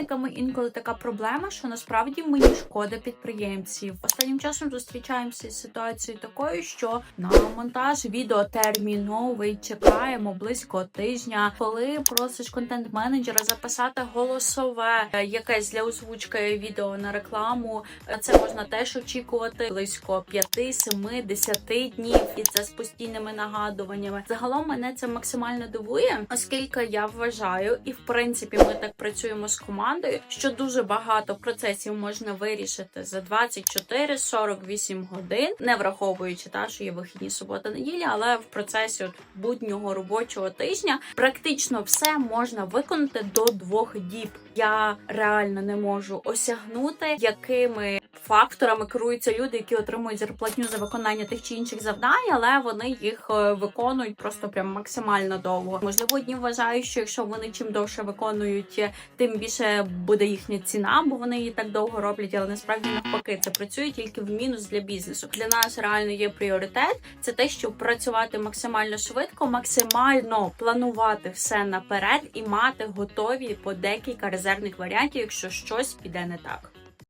замовниками інколи така проблема, що насправді мені шкода підприємців. Останнім часом зустрічаємося з ситуацією такою, що на монтаж відео терміновий чекаємо близько тижня, коли просиш контент-менеджера записати голосове е, якесь для озвучки відео на рекламу. е, Це можна теж очікувати близько 5, 7, 10 днів, і це з постійними нагадуваннями. Загалом мене це максимально дивує, оскільки я вважаю, і в принципі ми так працюємо з командою, що дуже багато процесів можна вирішити за 24-48 годин, не враховуючи та, що є вихідні субота неділя, але в процесі от буднього робочого тижня практично все можна виконати до двох діб. Я реально не можу осягнути, якими факторами керуються люди, які отримують зарплатню за виконання тих чи інших завдань, але вони їх е, виконують просто прям максимально довго. Можливо, одні вважають, що якщо вони чим довше виконують, е, тим більше буде їхня ціна, бо вони її так довго роблять. Але насправді навпаки, це працює тільки в мінус для бізнесу. Для нас реально є пріоритет. Це те, щоб працювати максимально швидко, максимально планувати все наперед і мати готові по декілька резервних варіантів, якщо щось піде не так.